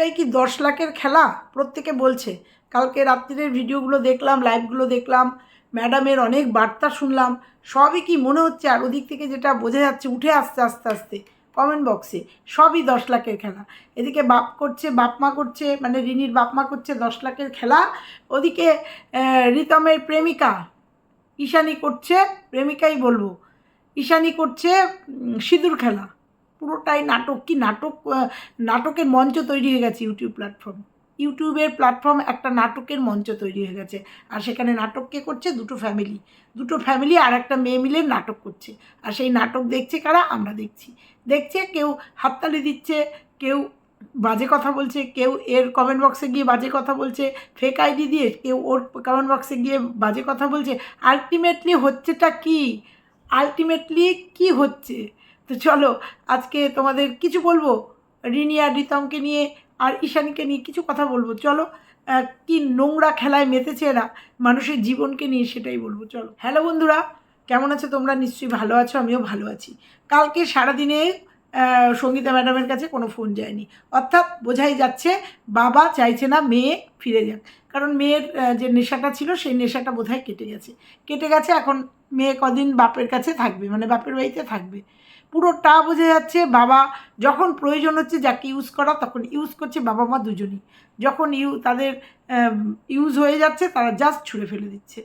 সবটাই কি দশ লাখের খেলা? প্রত্যেকে বলছে। কালকে রাত্রিরের ভিডিওগুলো দেখলাম লাইভগুলো দেখলাম ম্যাডামের অনেক বার্তা শুনলাম। সবই কি মনে হচ্ছে? আর ওদিক থেকে যেটা বোঝা যাচ্ছে, উঠে আসতে আস্তে। আস্তে কমেন্ট বক্সে সবই দশ লাখের খেলা। এদিকে বাপ করছে, বাপ মা করছে মানে রিনির বাপ মা করছে দশ লাখের খেলা। ওদিকে রিতমের প্রেমিকা, ঈশানি করছে, প্রেমিকাই বলব, ঈশানি করছে সিঁদুর খেলা। পুরোটাই নাটক। কি নাটক নাটকের মঞ্চ তৈরি হয়ে গেছে ইউটিউব প্ল্যাটফর্ম। ইউটিউবের প্ল্যাটফর্ম একটা নাটকের মঞ্চ তৈরি হয়ে গেছে। আর সেখানে নাটক কে করছে? দুটো ফ্যামিলি দুটো ফ্যামিলি আর একটা মেয়ে মিলে নাটক করছে। আর সেই নাটক দেখছে কারা? আমরা দেখছি। দেখছে কেউ হাততালি দিচ্ছে, কেউ বাজে কথা বলছে, কেউ এর কমেন্ট বক্সে গিয়ে বাজে কথা বলছে ফেক আইডি দিয়ে কেউ ওর কমেন্ট বক্সে গিয়ে বাজে কথা বলছে। আলটিমেটলি হচ্ছেটা কি? আলটিমেটলি কি হচ্ছে? তো চলো, আজকে তোমাদের কিছু বলব? রিনি আর রিতমকে নিয়ে আর ঈশানীকে নিয়ে কিছু কথা বলব? চলো কি নোংরা খেলায় মেতেছে এরা? মানুষের জীবনকে নিয়ে সেটাই বলব, চলো। হ্যালো বন্ধুরা, কেমন আছো তোমরা? নিশ্চয়ই ভালো আছো, আমিও ভালো আছি। কালকে সারাদিনে সঙ্গীতা ম্যাডামের কাছে কোনো ফোন যায়নি। অর্থাৎ বোঝাই যাচ্ছে, বাবা চাইছে না মেয়ে ফিরে যাক। কারণ মেয়ের যে নেশাটা ছিল, সেই নেশাটা বোধহয় কেটে গেছে। কেটে গেছে, এখন মেয়ে কদিন বাপের কাছে থাকবে মানে বাপের বাড়িতে থাকবে। পুরোটা বোঝা যাচ্ছে বাবা। যখন প্রয়োজন হচ্ছে যাকে ইউজ করা তখন ইউজ করছে বাবা মা দুজনই। যখন ইউ, তাদের ইউজ হয়ে যাচ্ছে তারা জাস্ট ছুঁড়ে ফেলে দিচ্ছে।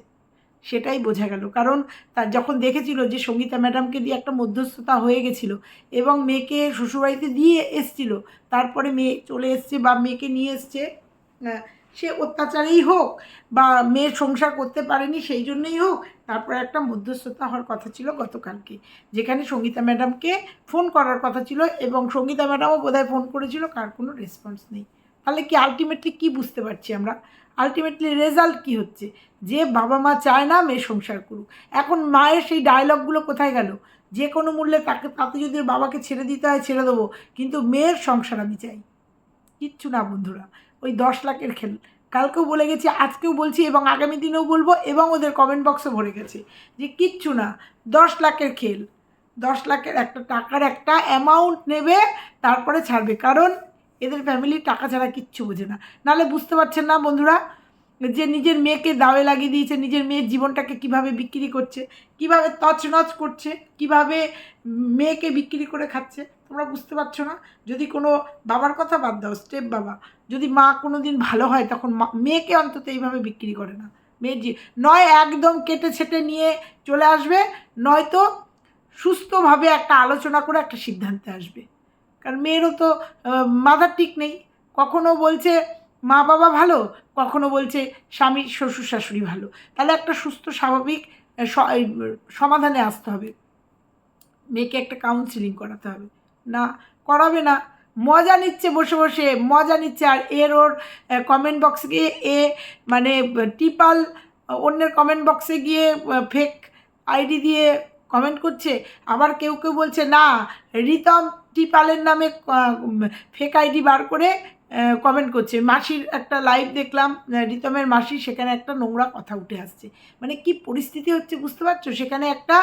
সেটাই বোঝা গেল। কারণ তার যখন দেখেছিল যে সঙ্গীতা ম্যাডামকে দিয়ে একটা মধ্যস্থতা হয়ে গেছিল এবং মেয়েকে শ্বশুরবাড়িতে দিয়ে এসছিল, তারপরে মেয়ে চলে এসছে বা মেয়েকে নিয়ে এসছে সে অত্যাচারেই হোক বা মেয়ের সংসার করতে পারেনি সেই জন্যই হোক, তারপরে একটা মধ্যস্থতা হওয়ার কথা ছিল গতকালকে, যেখানে সঙ্গীতা ম্যাডামকে ফোন করার কথা ছিল এবং সঙ্গীতা ম্যাডামও বোধহয় ফোন করেছিল, কার কোনো রেসপন্স নেই। তাহলে কি আলটিমেটলি কি বুঝতে পারছি আমরা? আলটিমেটলি রেজাল্ট কি হচ্ছে? যে বাবা মা চায় না মেয়ে সংসার করুক। এখন মায়ের সেই ডায়লগগুলো কোথায় গেল? যে কোনো মূল্যে তাকে, তাতে যদি বাবাকে ছেড়ে দিতে হয়, ছেড়ে দেবো, কিন্তু মেয়ের সংসার আমি চাই। কিচ্ছু না বন্ধুরা। ওই দশ লাখের খেল। কালকেও বলে গেছি, আজকেও বলছি এবং আগামী দিনেও বলব এবং ওদের কমেন্ট বক্সে ভরে গেছে যে কিচ্ছু না, দশ লাখের খেল। দশ লাখের একটা টাকার একটা অ্যামাউন্ট নেবে, তারপরে ছাড়বে। কারণ এদের ফ্যামিলি টাকা ছাড়া কিচ্ছু বোঝে না। নাহলে বুঝতে পারছেন না বন্ধুরা, যে নিজের মেয়েকে দাওয়ে লাগিয়ে দিয়েছে, নিজের মেয়ের জীবনটাকে কীভাবে বিক্রি করছে, কীভাবে তছনছ করছে, কীভাবে মেয়েকে বিক্রি করে খাচ্ছে, তোমরা বুঝতে পারছ না? যদি কোনো বাবার কথা বাদ দাও স্টেপ বাবা যদি মা কোনো দিন ভালো হয়, তখন মা, মেয়েকে অন্তত এইভাবে বিক্রি করে না। মেয়ের যে নয় একদম কেটে ছেটে নিয়ে চলে আসবে নয়তো সুস্থভাবে একটা আলোচনা করে একটা সিদ্ধান্তে আসবে। কারণ মেয়েরও তো মাথার ঠিক নেই। কখনো বলছে মা বাবা ভালো, কখনো বলছে স্বামী, শ্বশুর শাশুড়ি ভালো। তাহলে একটা সুস্থ, স্বাভাবিক সমাধানে আসতে হবে। মেয়েকে একটা কাউন্সিলিং করাতে হবে। না, করাবে না। মজা নিচ্ছে বসে বসে, মজা নিচ্ছে। আর এর ওর কমেন্ট বক্সে গিয়ে এ মানে টিপাল, অন্যের কমেন্ট বক্সে গিয়ে ফেক আইডি দিয়ে কমেন্ট করছে। আবার কেউ কেউ বলছে, না, রিতম টিপালের নামে ফেক আইডি বার করে কমেন্ট করছে। মাসির একটা লাইভ দেখলাম রিতমের মাসি, সেখানে একটা নোংরা কথা উঠে আসছে। মানে কি পরিস্থিতি হচ্ছে বুঝতে পারছ? সেখানে একটা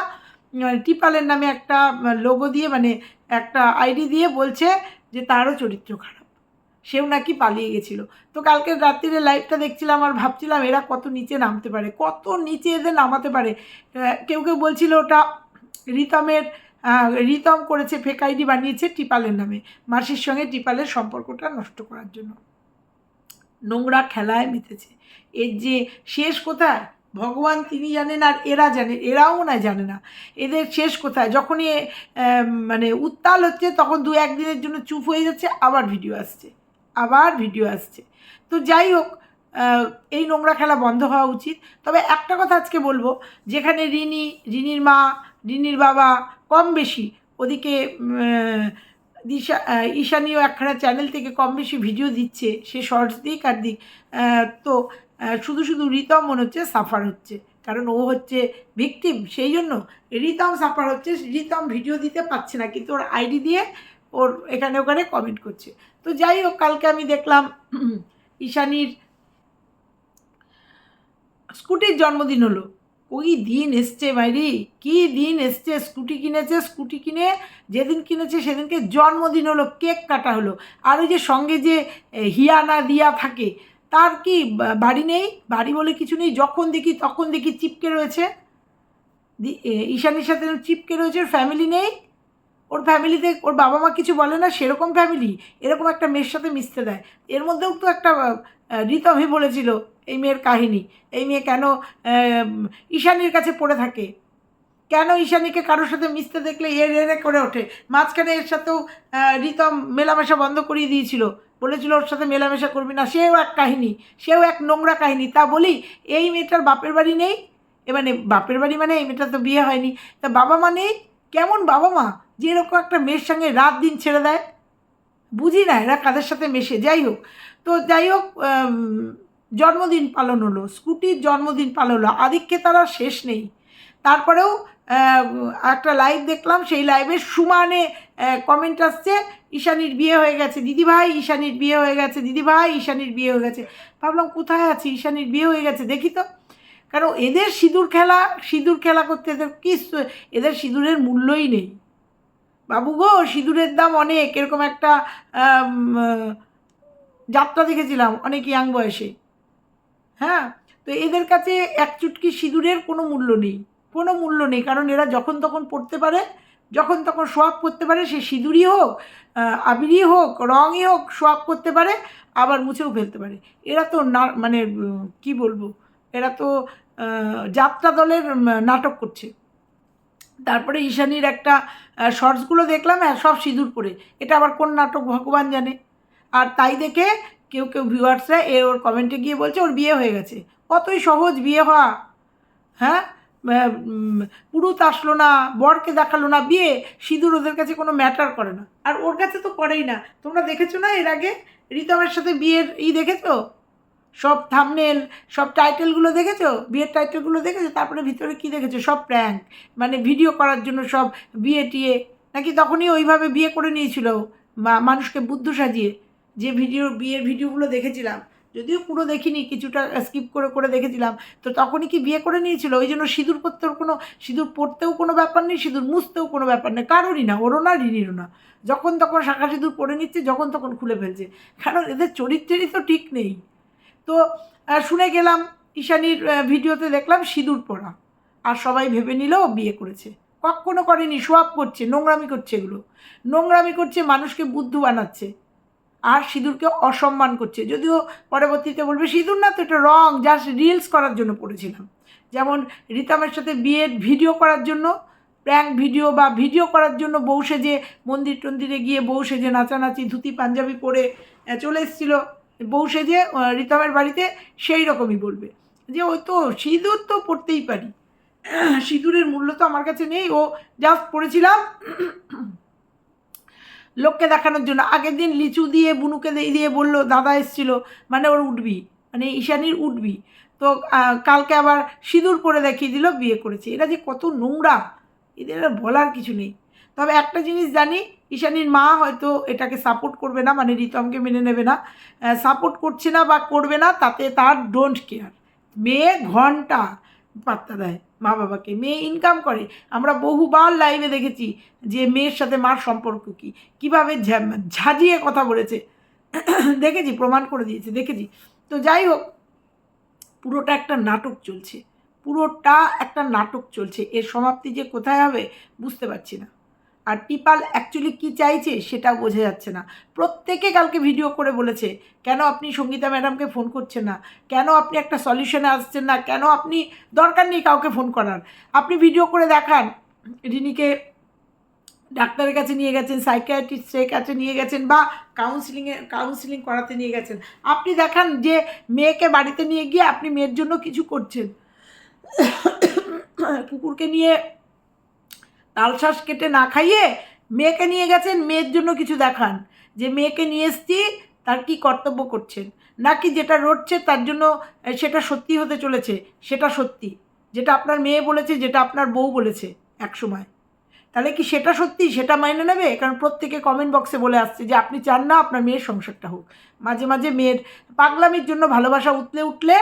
টিপালের নামে একটা লোগো দিয়ে মানে একটা আইডি দিয়ে বলছে যে তারও চরিত্র খারাপ। সেও নাকি পালিয়ে গেছিল। তো কালকে রাত্রিরে লাইভটা দেখছিলাম আর ভাবছিলাম এরা কত নিচে নামতে পারে, কত নিচে এদের নামাতে পারে। কেউ কেউ বলছিল ওটা রিতমের রিতম করেছে ফেক আইডি বানিয়েছে টিপালের নামে, মাসির সঙ্গে টিপালের সম্পর্কটা নষ্ট করার জন্য। নোংরা খেলায় মেতেছে। এর যে শেষ কোথায়? ভগবান তিনি জানেন আর এরা জানেন এরাও না জানে না। এদের শেষ কোথায়? যখনই মানে উত্তাল হচ্ছে, তখন দু একদিনের জন্য চুপ হয়ে যাচ্ছে, আবার ভিডিও আসছে, আবার ভিডিও আসছে। তো যাই হোক এই নোংরা খেলা বন্ধ হওয়া উচিত। তবে একটা কথা আজকে বলব, যেখানে রিনি, রিনির মা, রিনির বাবা কম বেশি ওদিকে দিশা আহ, ঈশানীও একখানা চ্যানেল থেকে কম বেশি ভিডিও দিচ্ছে সে শর্টস দিক আর দিক। তো শুধু শুধু রিতম মনে হচ্ছে সাফার হচ্ছে কারণ ও হচ্ছে ভিকটিম সেই জন্য রিতম সাফার হচ্ছে রিতম ভিডিও দিতে পারছে না কিন্তু ওর আইডি দিয়ে ওর এখানে ওখানে কমেন্ট করছে। তো যাই হোক কালকে আমি দেখলাম ঈশানীর স্কুটির জন্মদিন হলো। ওই দিন এসছে মাইরি কি দিন এসছে? স্কুটি কিনেছে, স্কুটি কিনে যেদিন কিনেছে সেদিনকে জন্মদিন হলো, কেক কাটা হলো। আর ওই যে সঙ্গে যে হিয়া না দিয়া থাকে, তার কি বাড়ি নেই? বাড়ি বলে কিছু নেই? যখন দেখি, তখন দেখি চিপকে রয়েছে। ঈশানীর সাথে চিপকে রয়েছে, ওর ফ্যামিলি নেই। ওর ফ্যামিলিতে ওর বাবা মা কিছু বলে না, সেরকম ফ্যামিলি এরকম একটা মেয়ের সাথে মিশতে দেয়। এর মধ্যেও তো একটা ঋতমই বলেছিল, এই মেয়ের কাহিনী, এই মেয়ে কেন ঈশানীর কাছে পড়ে থাকে? কেন ঈশানীকে কারোর সাথে মিশতে দেখলে এর এরে করে ওঠে? মাঝখানে এর সাথেও ঋতম মেলামেশা বন্ধ করিয়ে দিয়েছিল। বলেছিল, ওর সাথে মেলামেশা করবি না, সেও এক কাহিনী, সেও এক নোংরা কাহিনী। তা বলি, এই মেয়েটার বাপের বাড়ি নেই? এ মানে বাপের বাড়ি মানে এই মেয়েটার তো বিয়ে হয়নি। তা বাবা মা নেই? কেমন বাবা মা? যে এরকম একটা মেয়ের সঙ্গে রাত দিন ছেড়ে দেয়? বুঝি না এরা কাদের সাথে মেশে, যাই হোক। তো যাই হোক জন্মদিন পালন হলো, স্কুটির জন্মদিন পালন হলো আদিক্ষে তারা শেষ নেই। তারপরেও একটা লাইভ দেখলাম, সেই লাইভে সুমানে কমেন্ট আসছে, ঈশানির বিয়ে হয়ে গেছে, দিদিভাই, ঈশানির বিয়ে হয়ে গেছে, দিদিভাই, ঈশানির বিয়ে হয়ে গেছে। ভাবলাম, কোথায় আছি? ঈশানীর বিয়ে হয়ে গেছে, দেখি তো। কারণ এদের সিঁদুর খেলা সিঁদুর খেলা করতে এদের কি এদের সিঁদুরের মূল্যই নেই। বাবু গো, সিঁদুরের দাম অনেক, এরকম একটা যাত্রা দেখেছিলাম, অনেক ইয়াং বয়সে। হ্যাঁ? তো এদের কাছে এক চুটকি সিঁদুরের কোনো মূল্য নেই, কোনো মূল্য নেই, কারণ এরা যখন তখন পড়তে পারে, যখন তখন সোয়াব করতে পারে, সে সিঁদুরই হোক আবিরই হোক, রঙই হোক, সোয়াব করতে পারে, আবার মুছেও ফেলতে পারে। এরা তো না মানে কি বলব? এরা তো যাত্রা দলের নাটক করছে। তারপরে ঈশানীর একটা শর্টসগুলো দেখলাম হ্যাঁ সব সিঁদুর পরে এটা আবার কোন নাটক, ভগবান জানে। আর তাই দেখে কেউ কেউ ভিউয়ার্সরা এ ওর কমেন্টে গিয়ে বলছে, ওর বিয়ে হয়ে গেছে। কতই সহজ বিয়ে হওয়া। হ্যাঁ? পুরুত আসলো না, বরকে দেখাল না, বিয়ে। সিঁদুর ওদের কাছে কোনো ম্যাটার করে না। আর ওর কাছে তো করেই না। তোমরা দেখেছ না এর আগে? রিতমের সাথে বিয়ের ই দেখেছ? সব থামনেল সব টাইটেলগুলো দেখেছ? বিয়ের টাইটেলগুলো দেখেছ? তারপরে ভিতরে কি দেখেছ? সব প্র্যাঙ্ক মানে ভিডিও করার জন্য সব বিয়ে টিয়ে। নাকি তখনই ওইভাবে বিয়ে করে নিয়েছিল মানুষকে বুদ্ধ সাজিয়ে? যে ভিডিও বিয়ের ভিডিওগুলো দেখেছিলাম। যদিও পুরো দেখিনি, কিছুটা স্কিপ করে করে দেখেছিলাম। তো তখনই কি বিয়ে করে নিয়েছিল? ওই জন্য সিঁদুর পরতেও কোনো, সিঁদুর পরতেও কোনো ব্যাপার নেই, সিঁদুর মুছতেও কোনো ব্যাপার নেই। কারোরই না, ওরও না, রিনিরও না। যখন তখন শাখা সিঁদুর পরে নিচ্ছে, যখন তখন খুলে ফেলছে। কারণ এদের চরিত্রেরই তো ঠিক নেই। তো শুনে গেলাম, ঈশানীর ভিডিওতে দেখলাম সিঁদুর পরা। আর সবাই ভেবে নিল বিয়ে করেছে। কখনো করেনি, সোয়াব করছে, নোংরামি করছে এগুলো। নোংরামি করছে, মানুষকে বুদ্ধু বানাচ্ছে। আর সিঁদুরকে অসম্মান করছে। যদিও পরবর্তীতে বলবে, সিঁদুর না তো, এটা রং জাস্ট রিলস করার জন্য পড়েছিলাম। যেমন রিতামের সাথে বিয়ের ভিডিও করার জন্য প্র্যাঙ্ক ভিডিও বা ভিডিও করার জন্য বউ সেজে মন্দির টন্দিরে গিয়ে বউ সেজে নাচানাচি, ধুতি, পাঞ্জাবি পরে চলে এসেছিল। বউ সেজে রিতমের বাড়িতে সেই রকমই বলবে। যে, ওই তো সিঁদুর তো পড়তেই পারি। সিঁদুরের মূল্য তো আমার কাছে নেই। ও জাস্ট পড়েছিলাম। লোককে দেখানোর জন্য। আগের দিন লিচু দিয়ে, বুনুকে দিয়ে বলল, দাদা এসছিল। মানে ওর উঠবি। মানে ঈশানির উঠবি। তো কালকে আবার সিঁদুর পরে দেখিয়ে দিল, বিয়ে করেছে। এরা যে কত নোংরা। এদের বলার কিছু নেই। তবে একটা জিনিস জানি ঈশানীর মা হয়তো এটাকে সাপোর্ট করবে না মানে রিতমকে মেনে নেবে না। সাপোর্ট করছে না বা করবে না, তাতে তার ডোন্ট কেয়ার মেয়ে ঘণ্টা পাত্তা দেয় মা বাবাকে মেয়ে ইনকাম করে। আমরা বহুবার লাইভে দেখেছি যে মেয়ের সাথে মার সম্পর্ক কী, কীভাবে ঝাঁঝিয়ে কথা বলেছে। দেখেছি, প্রমাণ করে দিয়েছে, দেখেছি। তো যাই হোক, পুরোটা একটা নাটক চলছে। পুরোটা একটা নাটক চলছে। এর সমাপ্তি যে কোথায় হবে বুঝতে পারছি না। আর টিপাল অ্যাকচুয়ালি কী চাইছে সেটাও বোঝা যাচ্ছে না। প্রত্যেকে কালকে ভিডিও করে বলেছে, কেন আপনি সঙ্গীতা ম্যাডামকে ফোন করছেন না? কেন আপনি একটা সলিউশনে আসছেন না? কেন আপনি দরকার নেই কাউকে ফোন করার? আপনি ভিডিও করে দেখান। রিনিকে ডাক্তারের কাছে নিয়ে গেছেন সাইকিয়াট্রিস্টের কাছে নিয়ে গেছেন বা কাউন্সিলিংয়ে কাউন্সিলিং করাতে নিয়ে গেছেন। আপনি দেখান যে মেয়েকে বাড়িতে নিয়ে গিয়ে আপনি মেয়ের জন্য কিছু করছেন। কুকুরকে নিয়ে তালশ্বাস কেটে না খাইয়ে মেয়েকে নিয়ে গেছেন, মেয়ের জন্য কিছু দেখান। যে মেয়েকে নিয়ে এসছি, তার কি কর্তব্য করছেন? নাকি যেটা রটছে, তার জন্য সেটা সত্যি হতে চলেছে? সেটা সত্যি। যেটা আপনার মেয়ে বলেছে, যেটা আপনার বউ বলেছে এক সময় তাহলে কি সেটা সত্যি? সেটা মাইনে নেবে? কারণ প্রত্যেকে কমেন্ট বক্সে বলে আসছে যে, আপনি চান না আপনার মেয়ের সংসারটা হোক। মাঝে মাঝে মেয়ের পাগলামির জন্য ভালোবাসা উতলে উঠলে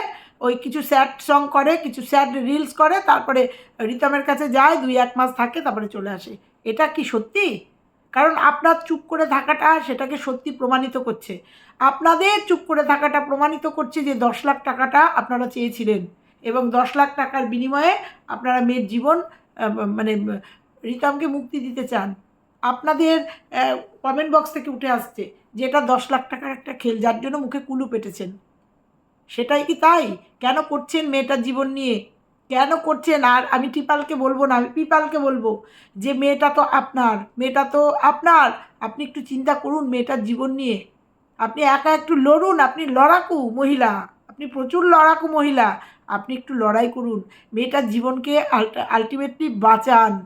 ওই কিছু স্যাড সং করে, কিছু স্যাড রিলস করে, তারপরে রিতমের কাছে যায়, দুই এক মাস থাকে, তারপরে চলে আসে। এটা কি সত্যি? কারণ আপনার চুপ করে থাকাটা সেটাকে সত্যি প্রমাণিত করছে। আপনাদের চুপ করে থাকাটা প্রমাণিত করছে যে দশ লাখ টাকাটা আপনারা চেয়েছিলেন এবং দশ লাখ টাকার বিনিময়ে আপনারা মেয়ের জীবন মানে রিতমকে মুক্তি দিতে চান। আপনাদের কমেন্ট বক্স থেকে উঠে আসছে যে এটা দশ লাখ টাকার একটা খেল, যার জন্য মুখে কুলু পেটেছেন। সেটাই কি তাই? কেন করছেন মেয়েটার জীবন নিয়ে? কেন করছেন? আর আমি টিপালকে বলব না, আমি পিপালকে বলব যে মেয়েটা তো আপনার, মেয়েটা তো আপনার। আপনি একটু চিন্তা করুন মেয়েটার জীবন নিয়ে। আপনি একা একটু লড়ুন, আপনি লড়াকু মহিলা। আপনি প্রচুর লড়াকু মহিলা। আপনি একটু লড়াই করুন। মেয়েটার জীবনকে আলটিমেটলি বাঁচান।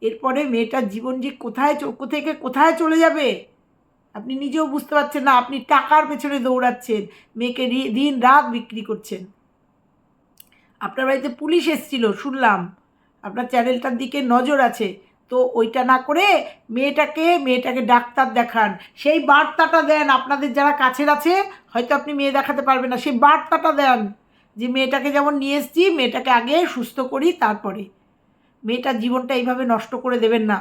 এরপরে মেয়েটার জীবন যে কোথায় চ- থেকে কোথায় চলে যাবে? আপনি নিজেও বুঝতে পারছেন না, আপনি টাকার পেছনে দৌড়াচ্ছেন, মেয়েকে দিন রাত বিক্রি করছেন। আপনার বাড়িতে পুলিশ এসেছিল, শুনলাম। আপনার চ্যানেলটার দিকে নজর আছে। তো ওইটা না করে মেয়েটাকে মেয়েটাকে ডাক্তার দেখান। সেই বার্তাটা দেন, আপনাদের যারা কাছের আছে, হয়তো আপনি মেয়ে দেখাতে পারবেন না। সেই বার্তাটা দেন যে, মেয়েটাকে যেমন নিয়ে এসেছি, মেয়েটাকে আগে সুস্থ করি, তারপরে। মেয়েটার জীবনটা এইভাবে নষ্ট করে দেবেন না।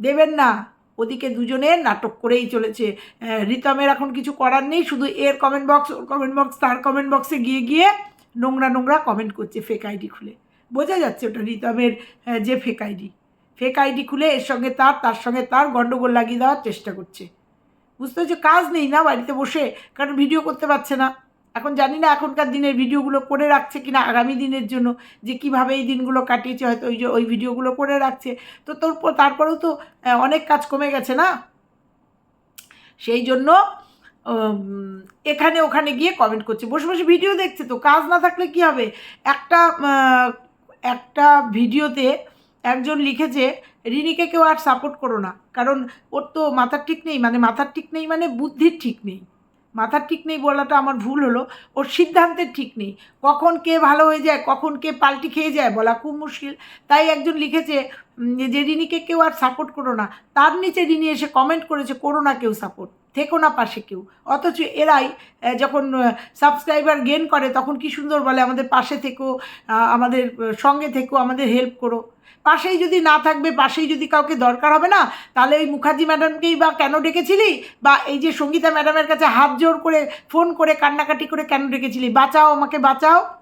দেবেন না। ওদিকে দুজনে নাটক করেই চলেছে। রিতমের এখন কিছু করার নেই, শুধু এর কমেন্ট বক্স ওর কমেন্ট বক্স তার কমেন্ট বক্সে গিয়ে গিয়ে নোংরা নোংরা কমেন্ট করছে ফেক আইডি খুলে। বোঝা যাচ্ছে ওটা রিতমের যে ফেক আইডি ফেক আইডি খুলে এর সঙ্গে তার তার সঙ্গে তার গণ্ডগোল লাগিয়ে দেওয়ার চেষ্টা করছে। বুঝতে হচ্ছে কাজ নেই না বাড়িতে বসে, কারণ ভিডিও করতে পারছে না। এখন জানি না এখনকার দিনের ভিডিওগুলো করে রাখছে কিনা আগামী দিনের জন্য, যে কীভাবে এই দিনগুলো কাটিয়েছে, হয়তো ওই যে ওই ভিডিওগুলো করে রাখছে। তো তোর তারপরেও তো অনেক কাজ কমে গেছে না? সেই জন্য এখানে ওখানে গিয়ে কমেন্ট করছে। বসে বসে ভিডিও দেখছে তো, কাজ না থাকলে কি হবে? একটা একটা ভিডিওতে একজন লিখেছে, রিনিকে কেউ আর সাপোর্ট করো না, কারণ ওর তো মাথার ঠিক নেই। মানে মাথার ঠিক নেই মানে বুদ্ধির ঠিক নেই। মাথার ঠিক নেই বলাটা আমার ভুল হলো, ওর সিদ্ধান্তের ঠিক নেই। কখন কে ভালো হয়ে যায়, কখন কে পাল্টি খেয়ে যায় বলা খুব মুশকিল। তাই একজন লিখেছে যে রিনিকে কেউ আর সাপোর্ট করো না। তার নিচে রিনি এসে কমেন্ট করেছে, করো না কেউ সাপোর্ট থেকো না পাশে কেউ। অথচ এরাই যখন সাবস্ক্রাইবার গেন করে, তখন কি সুন্দর বলে, আমাদের পাশে থেকো আমাদের সঙ্গে থেকো, আমাদের হেল্প করো। পাশেই যদি না থাকবে, পাশেই যদি কাউকে দরকার হবে না, তাহলে ওই মুখার্জি ম্যাডামকেই বা কেন ডেকেছিলি? বা এই যে সঙ্গীতা ম্যাডামের কাছে হাত জোর করে, ফোন করে, কান্নাকাটি করে কেন ডেকেছিলি? বাঁচাও আমাকে, বাঁচাও।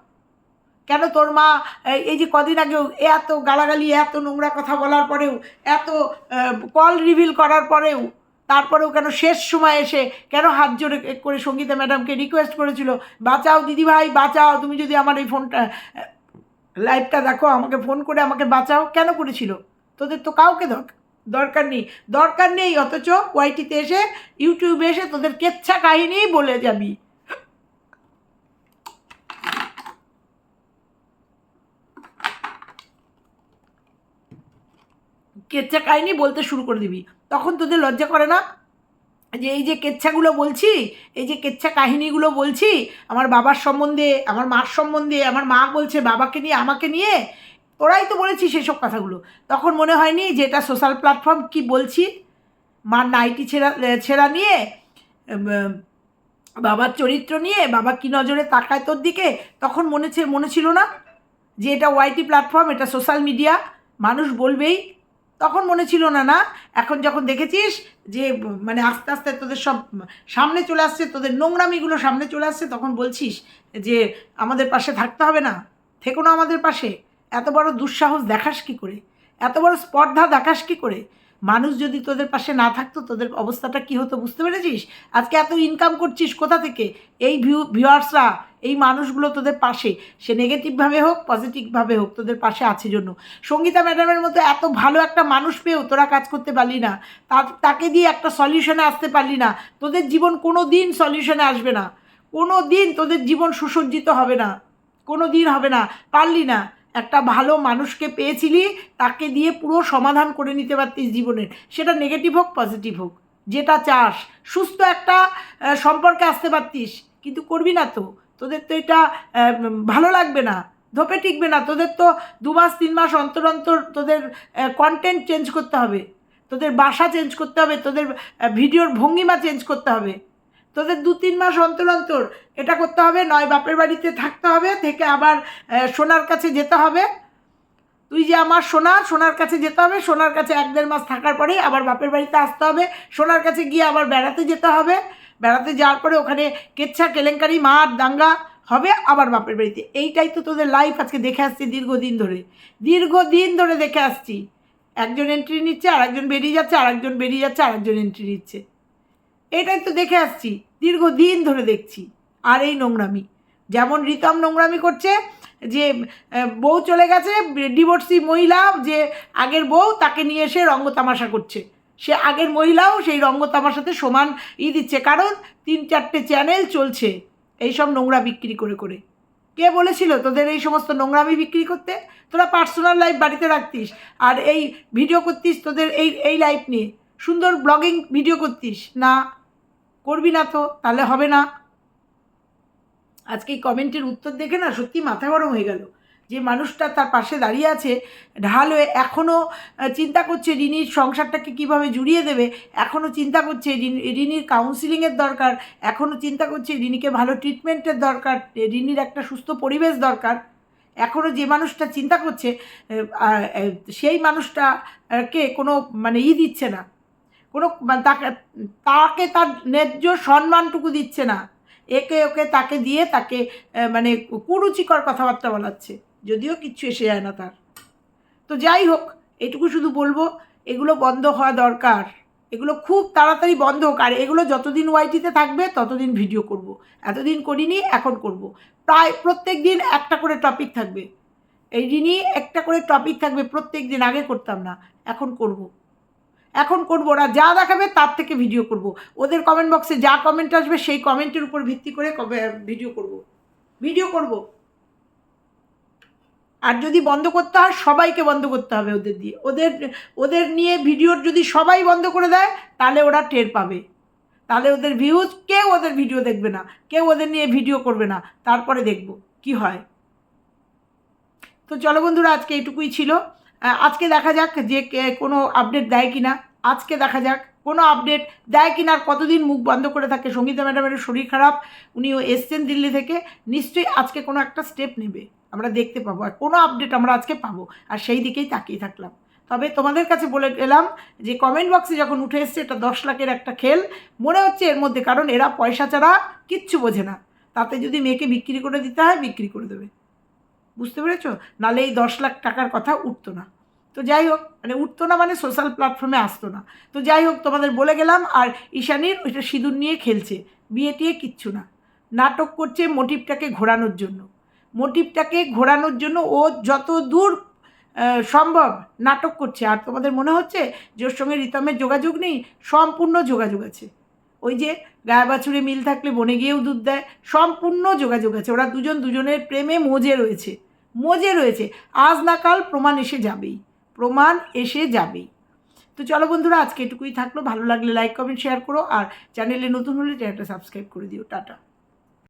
কেন তোর মা, এই- যে কদিন আগেও এত গালাগালি, এত নোংরা কথা বলার পরেও, এত কল রিভিল করার পরেও, তারপরেও কেন শেষ সময় এসে কেন হাত জোরে করে সঙ্গীতা ম্যাডামকে রিকোয়েস্ট করেছিল? বাঁচাও দিদিভাই, বাঁচাও। তুমি যদি আমার এই ফোনটা লাইভটা দেখো, আমাকে ফোন করে আমাকে বাঁচাও। কেন করেছিল? তোদের তো কাউকে দরকার দরকার নেই। দরকার নেই, অথচ ওয়াইটিতে এসে ইউটিউবে এসে তোদের কেচ্ছা কাহিনী বলে যাবি। কেচ্ছা কাহিনী বলতে শুরু করে দিবি। তখন তোদের লজ্জা করে না? যে এই যে কেচ্ছাগুলো বলছি, এই যে কেচ্ছা কাহিনীগুলো বলছি, আমার বাবার সম্বন্ধে, আমার মার সম্বন্ধে, আমার মা বলছে বাবাকে নিয়ে, আমাকে নিয়ে তোরাই তো বলেছিস সেসব কথাগুলো। তখন মনে হয়নি যে এটা সোশ্যাল প্ল্যাটফর্ম কি বলছি? মার নাইটি ছেঁড়া ছেঁড়া নিয়ে বাবার চরিত্র নিয়ে, বাবা কি নজরে তাকায় তোর দিকে? তখন মনে মনে ছিল না যে এটা ওয়াইটি প্ল্যাটফর্ম এটা সোশ্যাল মিডিয়া মানুষ বলবেই। তখন মনে ছিল না না, এখন যখন দেখেছিস যে মানে আস্তে আস্তে তোদের সব সামনে চলে আসছে, তোদের নোংরামিগুলো সামনে চলে আসছে, তখন বলছিস যে, আমাদের পাশে থাকতে হবে না, থেকো না আমাদের পাশে, এত বড় দুঃসাহস দেখাস কী করে? এত বড় স্পর্ধা দেখাস কী করে? মানুষ যদি তোদের পাশে না থাকতো, তোদের অবস্থাটা কি হতো বুঝতে পেরেছিস? আজকে এত ইনকাম করছিস কোথা থেকে? এই ভিউ ভিউয়ার্সরা এই মানুষগুলো তোদের পাশে। সে নেগেটিভভাবে হোক পজিটিভভাবে হোক, তোদের পাশে আছে জন্য। সঙ্গীতা ম্যাডামের মতো এত ভালো একটা মানুষ পেয়েও তোরা কাজ করতে পারলি না। তাকে দিয়ে একটা সলিউশনে আসতে পারলি না। তোদের জীবন কোনো দিন সলিউশনে আসবে না। কোনো দিন তোদের জীবন সুসজ্জিত হবে না। কোনো দিন হবে না। পারলি না। একটা ভালো মানুষকে পেয়েছিলি, তাকে দিয়ে পুরো সমাধান করে নিতে পারতিস জীবনের। সেটা নেগেটিভ হোক পজিটিভ হোক। যেটা চাস। সুস্থ একটা সম্পর্কে আসতে পারতিস। কিন্তু করবি না তো। তোদের তো এটা ভালো লাগবে না। ধোপে টিকবে না। তোদের তো দু মাস, তিন মাস অন্তর অন্তর তোদের কন্টেন্ট চেঞ্জ করতে হবে। তোদের বাসা চেঞ্জ করতে হবে। তোদের ভিডিওর ভঙ্গিমা চেঞ্জ করতে হবে। তোদের দু তিন মাস অন্তর অন্তর এটা করতে হবে, নয় বাপের বাড়িতে থাকতে হবে, থেকে আবার সোনার কাছে যেতে হবে। তুই যে আমার সোনা, সোনার কাছে যেতে হবে, সোনার কাছে এক দেড় মাস থাকার পরেই আবার বাপের বাড়িতে আসতে হবে, সোনার কাছে গিয়ে আবার বেড়াতে যেতে হবে। বেড়াতে যাওয়ার পরে ওখানে কেচ্ছা, কেলেঙ্কারি, মার, দাঙ্গা হবে আবার বাপের বাড়িতে। এইটাই তো তোদের লাইফ আজকে দেখে আসছি দীর্ঘদিন ধরে। দীর্ঘদিন ধরে দেখে আসছি। একজন এন্ট্রি নিচ্ছে আর একজন বেরিয়ে যাচ্ছে আর একজন বেরিয়ে যাচ্ছে আর একজন এন্ট্রি নিচ্ছে। এটাই তো দেখে আসছি। দীর্ঘদিন ধরে দেখছি আর এই নোংরামি। যেমন রিতম নোংরামি করছে যে বউ চলে গেছে ডিভোর্সি মহিলা যে আগের বউ তাকে নিয়ে এসে রঙ্গ তামাশা করছে। সে আগের মহিলাও সেই রঙ্গ তামাশাতে সমান ই দিচ্ছে কারণ তিন চারটে চ্যানেল চলছে এইসব নোংরা বিক্রি করে করে। কে বলেছিল তোদের এই সমস্ত নোংরামি বিক্রি করতে? তোরা পার্সোনাল লাইফ বাড়িতে রাখতিস আর এই ভিডিও করতিস তোদের এই এই লাইফ নিয়ে। সুন্দর ব্লগিং ভিডিও করতিস না করবি না তো, তাহলে হবে না। আজকে এই কমেন্টের উত্তর দেখে না সত্যি মাথা গরম হয়ে গেল। যে মানুষটা তার পাশে দাঁড়িয়ে আছে, ঢাল হয়ে এখনও চিন্তা করছে রিনির সংসারটাকে কীভাবে জুড়িয়ে দেবে এখনও চিন্তা করছে রিনির কাউন্সিলিংয়ের দরকার এখনও চিন্তা করছে রিনিকে ভালো ট্রিটমেন্টের দরকার, রিনির একটা সুস্থ পরিবেশ দরকার। এখনও যে মানুষটা চিন্তা করছে সেই মানুষটাকে কোনো মানে ই দিচ্ছে না। কোনো মানে তাকে তাকে তার ন্যায্য সম্মানটুকু দিচ্ছে না। একে ওকে তাকে দিয়ে তাকে মানে কুরুচিকর কথাবার্তা বলাচ্ছে। যদিও কিচ্ছু এসে যায় না তার। তো যাই হোক, এটুকু শুধু বলব, এগুলো বন্ধ হওয়া দরকার। এগুলো খুব তাড়াতাড়ি বন্ধ হোক। আর এগুলো যতদিন ওয়াইটিতে থাকবে, ততদিন ভিডিও করব। এতদিন করিনি, এখন করব। প্রায় প্রত্যেক দিন একটা করে টপিক থাকবে। এই দিনই একটা করে টপিক থাকবে, প্রত্যেক দিন। আগে করতাম না, এখন করব। এখন করব ওরা যা দেখাবে তার থেকে ভিডিও করব। ওদের কমেন্ট বক্সে যা কমেন্ট আসবে, সেই কমেন্টের উপর ভিত্তি করে ভিডিও করব। ভিডিও করব। আর যদি বন্ধ করতে হয়, সবাইকে বন্ধ করতে হবে ওদের দিয়ে। ওদের ওদের নিয়ে ভিডিওর যদি সবাই বন্ধ করে দেয়, তাহলে ওরা টের পাবে। তাহলে ওদের ভিউজ কেউ ওদের ভিডিও দেখবে না। কেউ ওদের নিয়ে ভিডিও করবে না। তারপরে দেখব কি হয়। তো চলো বন্ধুরা, আজকে এটুকুই ছিল। আজকে দেখা যাক যে কোনো আপডেট দেয় কি না আজকে দেখা যাক, কোনো আপডেট দেয় কি না আর কতদিন মুখ বন্ধ করে থাকে। সঙ্গীতা ম্যাডামের শরীর খারাপ, উনিও এসছেন দিল্লি থেকে, নিশ্চয়ই আজকে কোনো একটা স্টেপ নেবে। আমরা দেখতে পাবো আর কোনো আপডেট আমরা আজকে পাবো। আর সেই দিকেই তাকিয়ে থাকলাম। তবে তোমাদের কাছে বলে গেলাম যে কমেন্ট বক্সে যখন উঠে এসছে, এটা দশ লাখের একটা খেল। মনে হচ্ছে এর মধ্যে, কারণ এরা পয়সা ছাড়া কিচ্ছু বোঝে না। তাতে যদি মেয়েকে বিক্রি করে দিতে হয়, বিক্রি করে দেবে। বুঝতে পেরেছ? নালে এই দশ লাখ টাকার কথা উঠতো না। তো যাই হোক মানে উঠতো না মানে সোশ্যাল প্ল্যাটফর্মে আসতো না। তো যাই হোক, তোমাদের বলে গেলাম, আর ঈশানীর ওইটা সিঁদুর নিয়ে খেলছে, বিয়ে টিয়ে কিচ্ছু না। নাটক করছে মোটিভটাকে ঘোরানোর জন্য। মোটিভটাকে ঘোরানোর জন্য ও যত দূর সম্ভব নাটক করছে। আর তোমাদের মনে হচ্ছে যে ওর সঙ্গে রিতমের যোগাযোগ নেই? সম্পূর্ণ যোগাযোগ আছে। ওই যে গায়ে বাছুরে মিল থাকলে বনে গিয়েও দুধ দেয়, সম্পূর্ণ যোগাযোগ আছে। ওরা দুজন দুজনের প্রেমে মজে রয়েছে। মজে রয়েছে। আজ না কাল প্রমাণ এসে যাবেই। প্রমাণ এসে যাবেই তো চলো বন্ধুরা, আজকে এটুকুই থাকল। ভালো লাগলে লাইক কমেন্ট শেয়ার করো। আর চ্যানেলে নতুন হলে চ্যানেলটা সাবস্ক্রাইব করে দিও। টাটা।